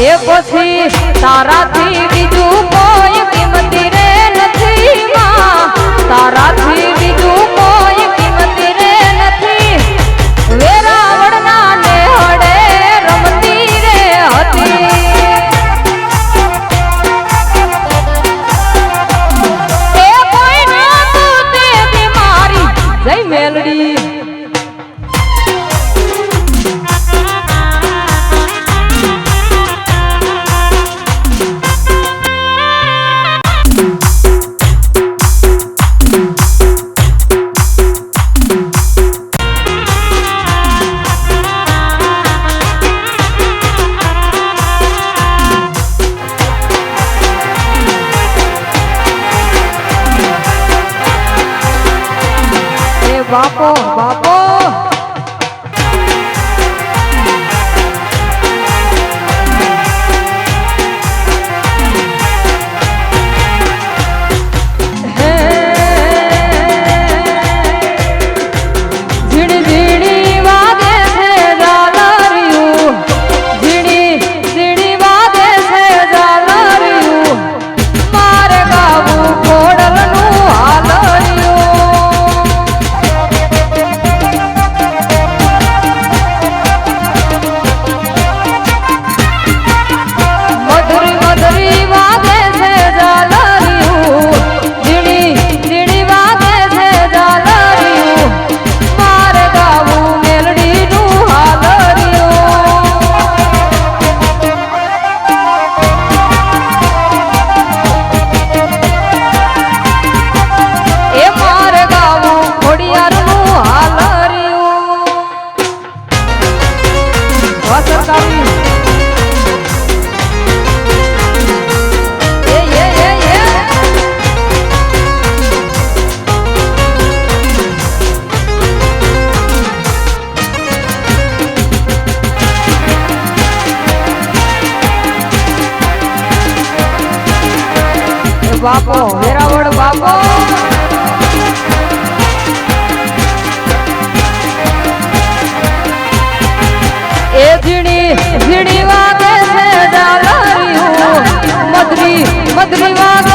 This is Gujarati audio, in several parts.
એ તારાથી બીજું કોઈ કિંમતી રે નથી તારાથી ગોળ બાપો. એ ઝીણી ઝીણી વાગે છે ડાલરિયું મધરી મધરી વાગે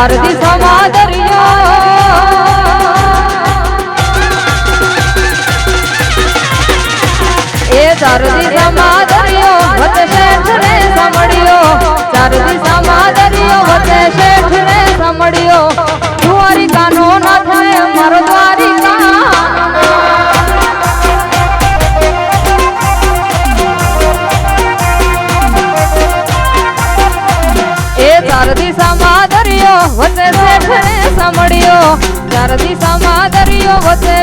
சாரதி சமாதர આરતી સમાદરીઓ વસે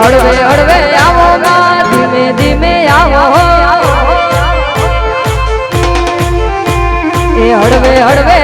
હળવે હળવે આવો માં ધીમે ધીમે આવો એ હળવે હળવે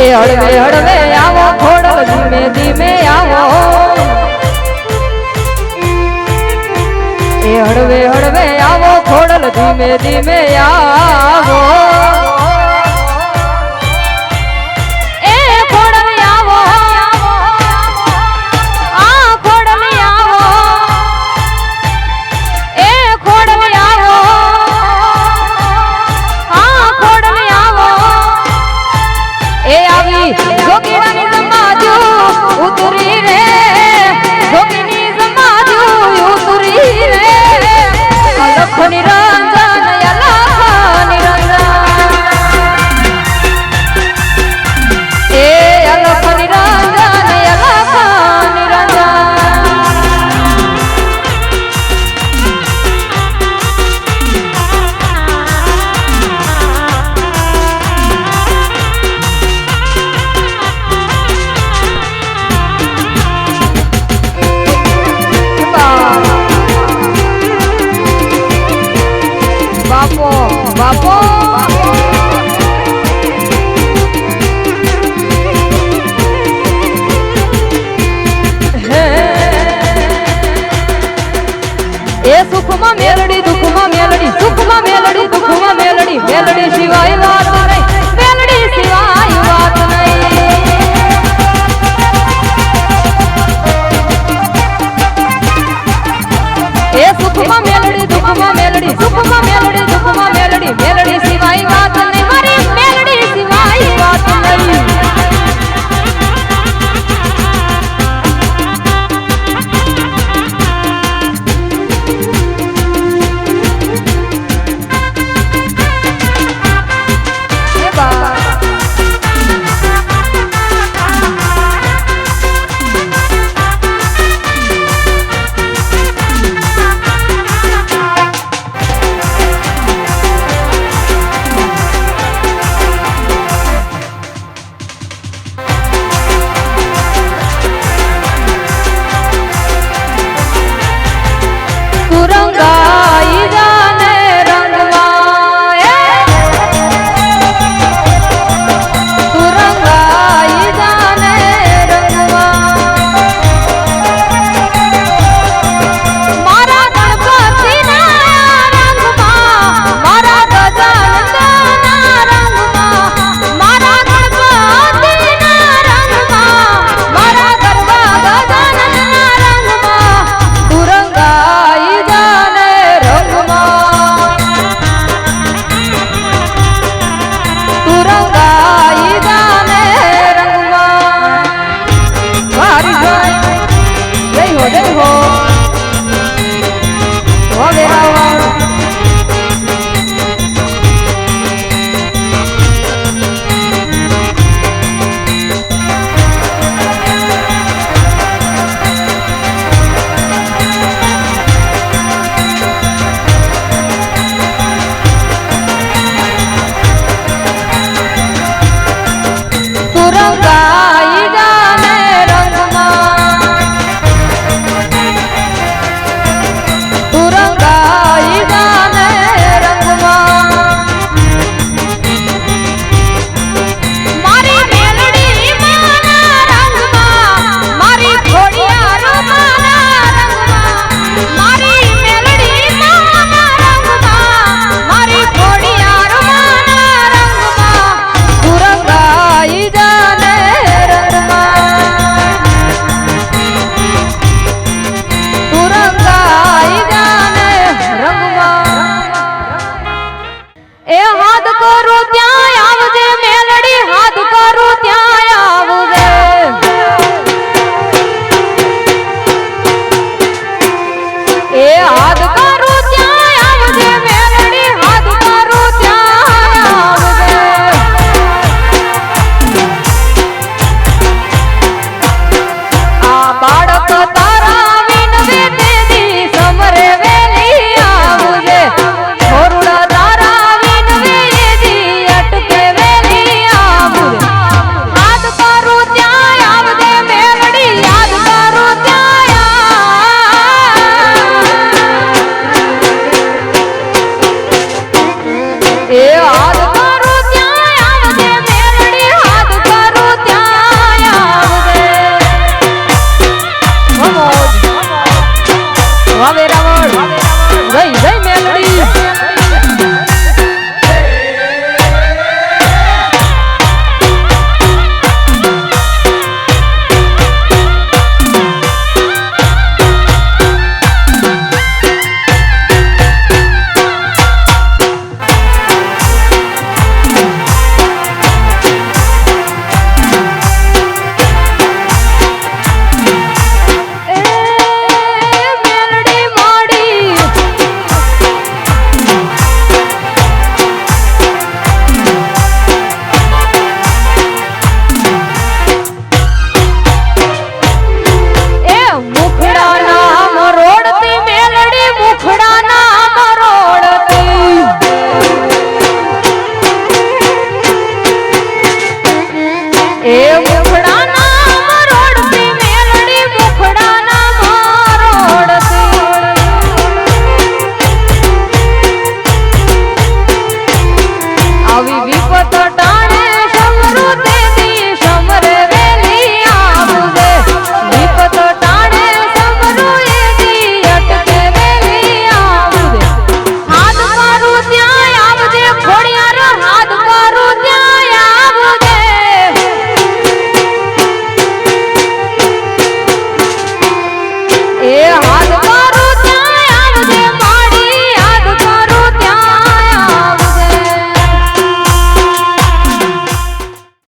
એ હળવે હળવે, આવો થોડો ધીમે ધીમે આવો. એ હળવે હળવે, આવો થોડલ ધીમે ધીમે આવો.